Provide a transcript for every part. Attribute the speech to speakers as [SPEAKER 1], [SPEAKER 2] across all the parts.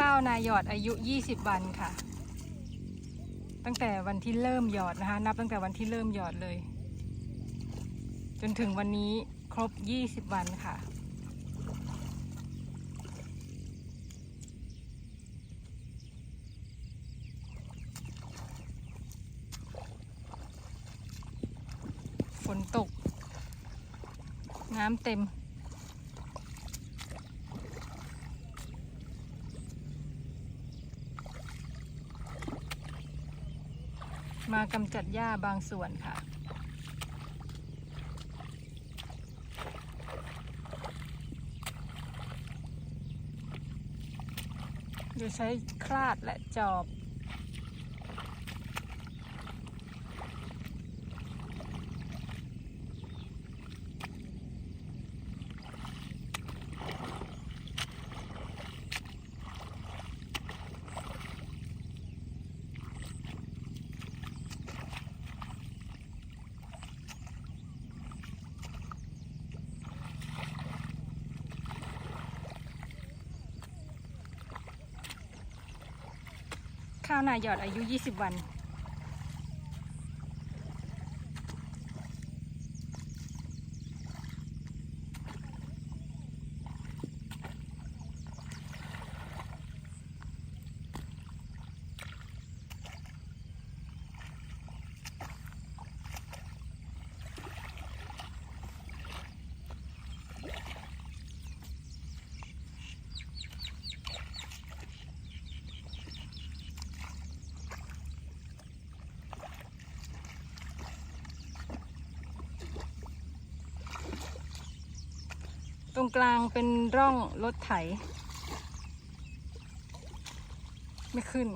[SPEAKER 1] ข้าวนาหยอดอายุ 20 วันค่ะ ตั้งแต่วันที่เริ่มหยอดนะคะ นับตั้งแต่วันที่เริ่มหยอดเลย จนถึงวันนี้ครบ 20 วันค่ะ ฝนตก น้ำเต็ม มากำจัดหญ้าบางส่วนค่ะ โดยใช้คลาดและจอบ ข้าวนายอดอายุ 20 วัน ตรงกลางเป็นร่องรถไถ ไม่ขึ้น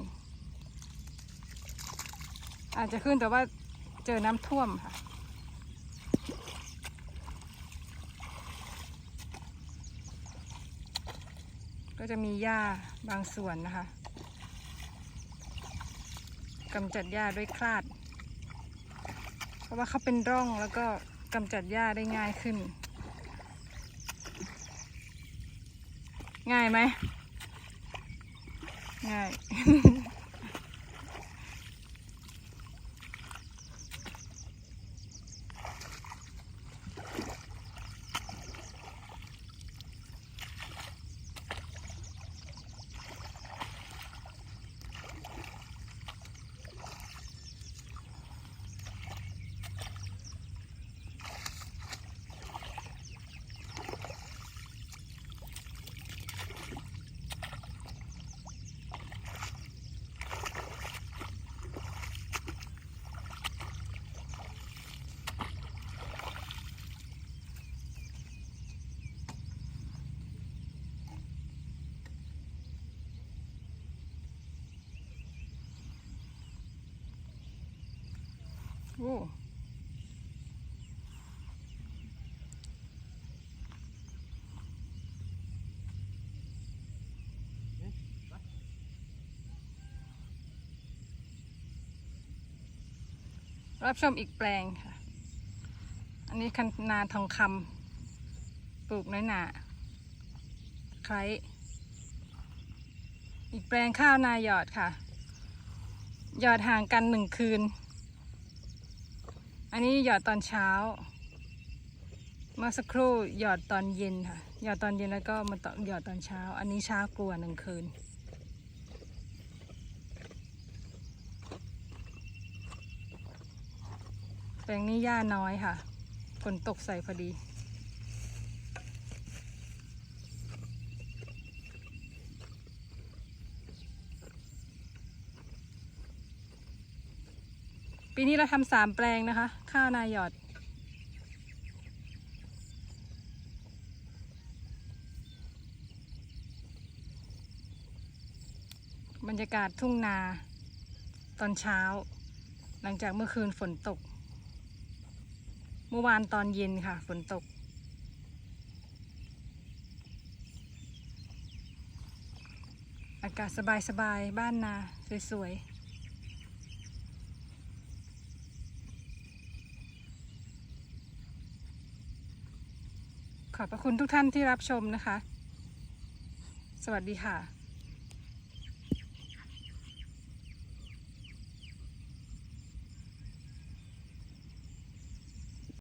[SPEAKER 1] อาจจะขึ้นแต่ว่าเจอน้ำท่วมค่ะก็จะมีหญ้าบางส่วนนะคะกำจัดหญ้าด้วยคลาด เพราะว่าเขาเป็นร่องแล้วก็กำจัดหญ้าได้ง่ายขึ้น ง่ายไหมง่าย โอ้รับชมอีกแปลงค่ะ อันนี้คันนาทองคำปลูกน้อยหนาไคร้อีกแปลงข้าวนาหยอดค่ะ หยอดห่างกันหนึ่งคืน อันนี้หยอดตอนเช้า เมื่อสักครู่หยอดตอนเย็นค่ะ หยอดตอนเย็นแล้วก็มาต่อหยอดตอนเช้า อันนี้ช้ากลัวาหนึ่งคืน แปลงนี้หญ้าน้อยค่ะ ฝนตกใส่พอดี ปีนี้เราทำสามแปลงนะคะ ข้าวนายอด บรรยากาศทุ่งนาตอนเช้า หลังจากเมื่อคืนฝนตก เมื่อวานตอนเย็นค่ะฝนตกอากาศสบายๆ บ้านนา สวย ๆ ขอบพระคุณทุกท่านที่รับชมนะคะ สวัสดีค่ะ